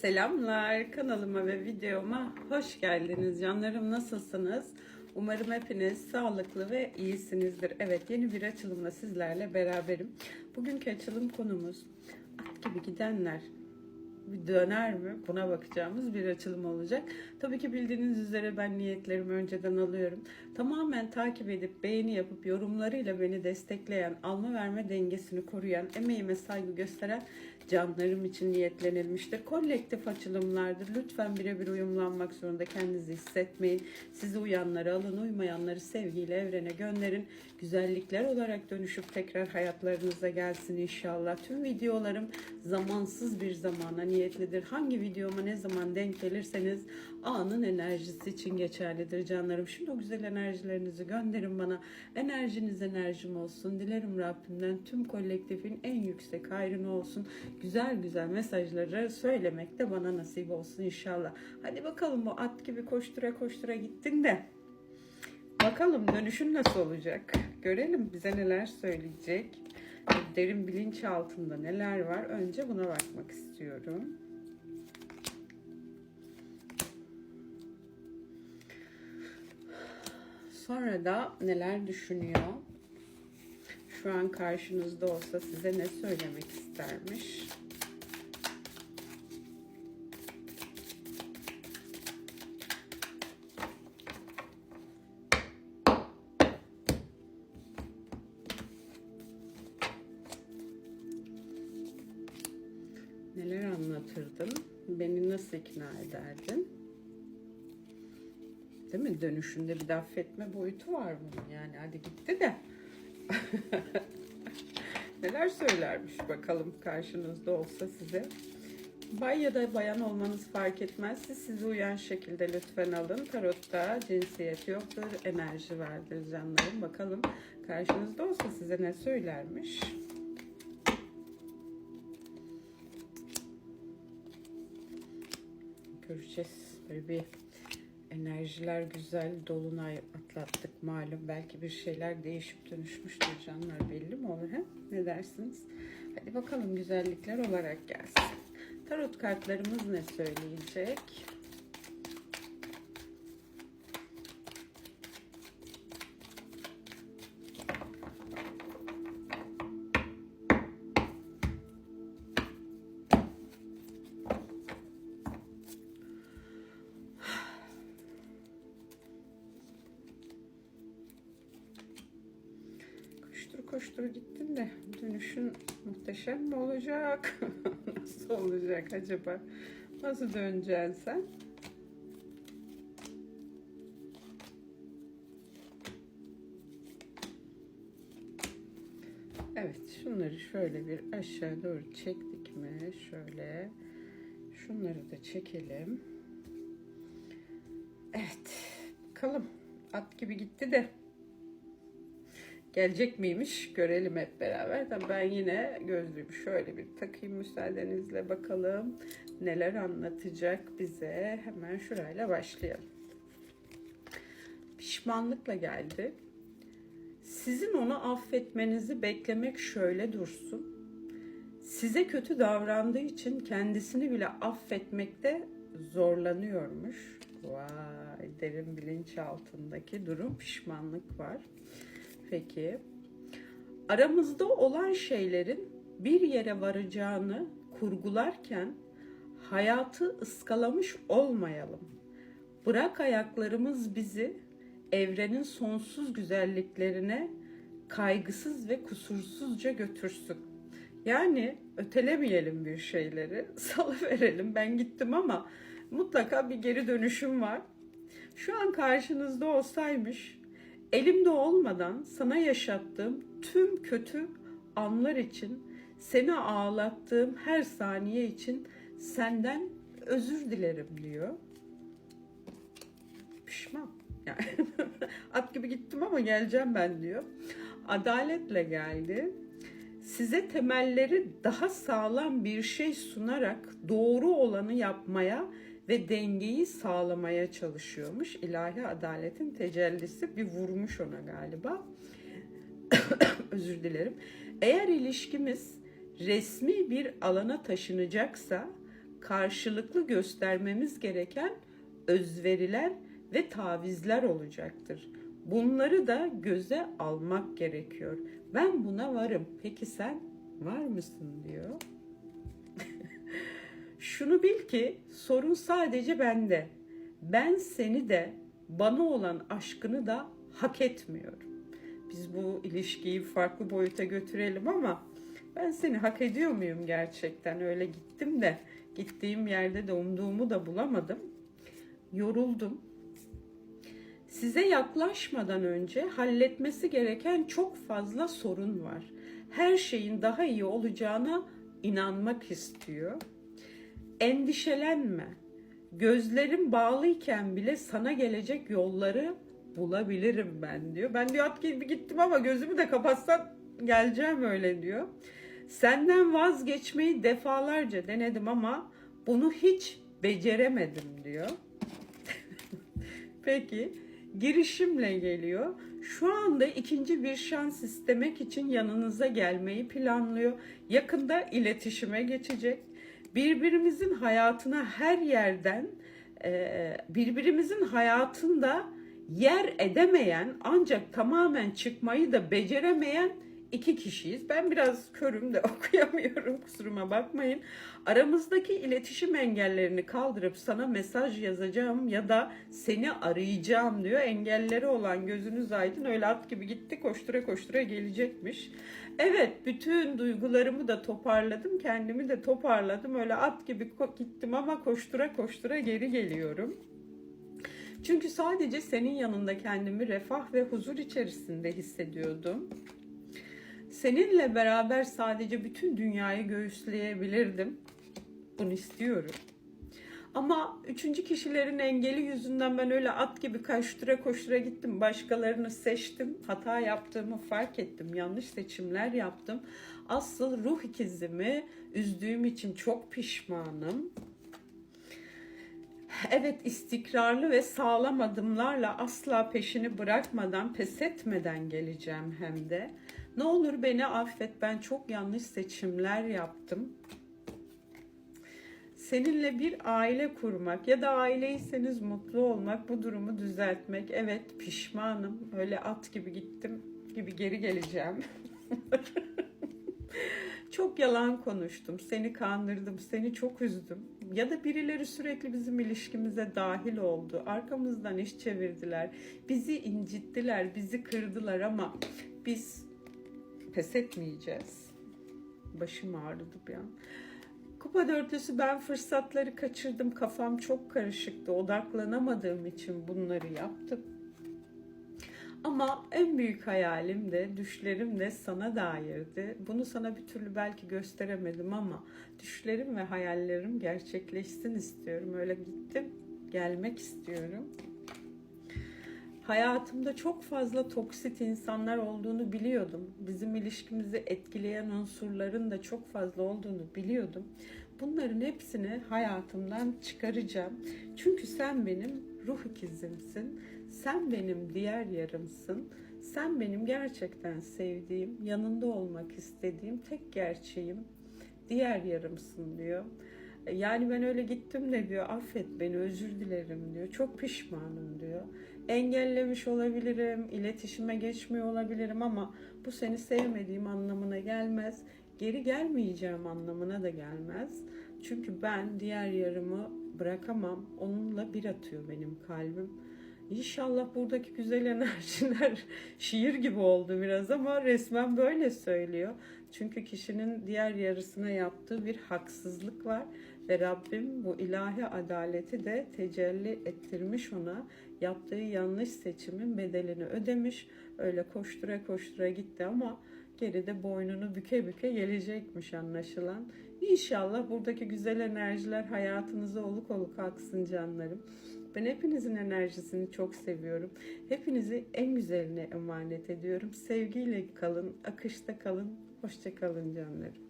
Selamlar kanalıma ve videoma hoş geldiniz canlarım nasılsınız? Umarım hepiniz sağlıklı ve iyisinizdir. Evet yeni bir açılımla sizlerle beraberim. Bugünkü açılım konumuz at gibi gidenler döner mi? Buna bakacağımız bir açılım olacak. Tabii ki bildiğiniz üzere ben niyetlerimi önceden alıyorum. Tamamen takip edip beğeni yapıp yorumlarıyla beni destekleyen, alma verme dengesini koruyan, emeğime saygı gösteren canlarım için niyetlenilmiştir. Kolektif açılımlardır. Lütfen birebir uyumlanmak zorunda kendinizi hissetmeyin. Sizi uyanları alın, uymayanları sevgiyle evrene gönderin. Güzellikler olarak dönüşüp tekrar hayatlarınıza gelsin inşallah. Tüm videolarım zamansız bir zamana niyetlidir. Hangi videoma ne zaman denk gelirseniz anın enerjisi için geçerlidir canlarım. Şimdi o güzel enerjilerinizi gönderin bana. Enerjiniz enerjim olsun. Dilerim Rabbimden tüm kolektifin en yüksek hayrını olsun. Güzel güzel mesajları söylemek de bana nasip olsun inşallah. Hadi bakalım bu at gibi koştura koştura gittin de. Bakalım dönüşün nasıl olacak? Görelim bize neler söyleyecek. Derin bilinç altında neler var? Önce buna bakmak istiyorum. Sonra da neler düşünüyor? Şu an karşınızda olsa size ne söylemek istermiş? Anlatırdın? Beni nasıl ikna ederdin? Değil mi? Dönüşünde bir affetme boyutu var bunun. Yani hadi gitti de. Neler söylermiş bakalım karşınızda olsa size. Bay ya da bayan olmanız fark etmez. Siz size uyan şekilde lütfen alın. Tarotta cinsiyet yoktur. Enerji vardır canlarım. Bakalım karşınızda olsa size ne söylermiş. Göreceğiz. Böyle bir enerjiler güzel. Dolunay atlattık malum. Belki bir şeyler değişip dönüşmüştür canlar. Belli mi olur he? Ne dersiniz? Hadi bakalım güzellikler olarak gelsin. Tarot kartlarımız ne söyleyecek? Koştur gittin de dönüşün muhteşem mi olacak? Nasıl olacak acaba? Nasıl döneceksin sen? Evet şunları şöyle bir aşağı doğru çektik mi? Şöyle şunları da çekelim. Evet bakalım at gibi gitti de gelecek miymiş görelim hep beraber. Tabii ben yine gözlüğümü şöyle bir takayım müsaadenizle bakalım neler anlatacak bize. Hemen şurayla başlayalım. Pişmanlıkla geldi. Sizin onu affetmenizi beklemek şöyle dursun. Size kötü davrandığı için kendisini bile affetmekte zorlanıyormuş. Vay derin bilinç altındaki durum pişmanlık var. Peki. Aramızda olan şeylerin bir yere varacağını kurgularken hayatı ıskalamış olmayalım. Bırak ayaklarımız bizi evrenin sonsuz güzelliklerine kaygısız ve kusursuzca götürsün. Yani ötelemeyelim bir şeyleri, salıverelim. Ben gittim ama mutlaka bir geri dönüşüm var. Şu an karşınızda olsaymış elimde olmadan sana yaşattığım tüm kötü anlar için, seni ağlattığım her saniye için senden özür dilerim diyor. Pişman. Yani at gibi gittim ama geleceğim ben diyor. Adaletle geldi. Size temelleri daha sağlam bir şey sunarak doğru olanı yapmaya ve dengeyi sağlamaya çalışıyormuş. İlahi adaletin tecellisi bir vurmuş ona galiba. Özür dilerim. Eğer ilişkimiz resmi bir alana taşınacaksa karşılıklı göstermemiz gereken özveriler ve tavizler olacaktır. Bunları da göze almak gerekiyor. Ben buna varım. Peki sen var mısın diyor. Şunu bil ki sorun sadece bende. Ben seni de bana olan aşkını da hak etmiyorum. Biz bu ilişkiyi farklı boyuta götürelim ama ben seni hak ediyor muyum gerçekten? Öyle gittim de gittiğim yerde de umduğumu da bulamadım. Yoruldum. Size yaklaşmadan önce halletmesi gereken çok fazla sorun var. Her şeyin daha iyi olacağına inanmak istiyor. Endişelenme. Gözlerim bağlıyken bile sana gelecek yolları bulabilirim ben diyor. Ben diyor at gibi gittim ama gözümü de kapatsan geleceğim öyle diyor. Senden vazgeçmeyi defalarca denedim ama bunu hiç beceremedim diyor. Peki girişimle geliyor. Şu anda ikinci bir şans istemek için yanınıza gelmeyi planlıyor. Yakında iletişime geçecek. Birbirimizin hayatına her yerden e, birbirimizin hayatında yer edemeyen ancak tamamen çıkmayı da beceremeyen iki kişiyiz. Ben biraz körüm de okuyamıyorum kusuruma bakmayın. Aramızdaki iletişim engellerini kaldırıp sana mesaj yazacağım ya da seni arayacağım diyor. Engelleri olan gözünüz aydın öyle at gibi gitti koştura koştura gelecekmiş. Evet bütün duygularımı da toparladım kendimi de toparladım öyle at gibi gittim ama koştura koştura geri geliyorum. Çünkü sadece senin yanında kendimi refah ve huzur içerisinde hissediyordum. Seninle beraber sadece bütün dünyayı göğüsleyebilirdim. Bunu istiyorum. Ama üçüncü kişilerin engeli yüzünden ben öyle at gibi koştura koştura gittim. Başkalarını seçtim. Hata yaptığımı fark ettim. Yanlış seçimler yaptım. Asıl ruh ikizimi üzdüğüm için çok pişmanım. Evet istikrarlı ve sağlam adımlarla asla peşini bırakmadan, pes etmeden geleceğim hem de. Ne olur beni affet ben çok yanlış seçimler yaptım. Seninle bir aile kurmak ya da aileyseniz mutlu olmak, bu durumu düzeltmek. Evet pişmanım. Öyle at gibi gittim gibi geri geleceğim. çok yalan konuştum, seni kandırdım, seni çok üzdüm. Ya da birileri sürekli bizim ilişkimize dahil oldu. Arkamızdan iş çevirdiler. Bizi incittiler, bizi kırdılar ama biz pes etmeyeceğiz. Başım ağrıdı bir an. Kupa dörtlüsü ben fırsatları kaçırdım. Kafam çok karışıktı. Odaklanamadığım için bunları yaptım. Ama en büyük hayalim de, düşlerim de sana dairdi. Bunu sana bir türlü belki gösteremedim ama düşlerim ve hayallerim gerçekleşsin istiyorum. Öyle gittim, gelmek istiyorum. Hayatımda çok fazla toksit insanlar olduğunu biliyordum. Bizim ilişkimizi etkileyen unsurların da çok fazla olduğunu biliyordum. Bunların hepsini hayatımdan çıkaracağım. Çünkü sen benim ruh ikizimsin. Sen benim diğer yarımsın. Sen benim gerçekten sevdiğim, yanında olmak istediğim tek gerçeğim, diğer yarımsın diyor. Yani ben öyle gittim de diyor affet beni özür dilerim diyor. Çok pişmanım diyor. Engellemiş olabilirim, iletişime geçmiyor olabilirim ama bu seni sevmediğim anlamına gelmez. Geri gelmeyeceğim anlamına da gelmez. Çünkü ben diğer yarımı bırakamam. Onunla bir atıyor benim kalbim. İnşallah buradaki güzel enerjiler şiir gibi oldu biraz ama resmen böyle söylüyor. Çünkü kişinin diğer yarısına yaptığı bir haksızlık var ve Rabbim bu ilahi adaleti de tecelli ettirmiş ona. Yaptığı yanlış seçimin bedelini ödemiş. Öyle koştura koştura gitti ama geride boynunu büke büke gelecekmiş anlaşılan. İnşallah buradaki güzel enerjiler hayatınıza oluk oluk aksın canlarım. Ben hepinizin enerjisini çok seviyorum. Hepinizi en güzeline emanet ediyorum. Sevgiyle kalın, akışta kalın. Hoşça kalın canlarım.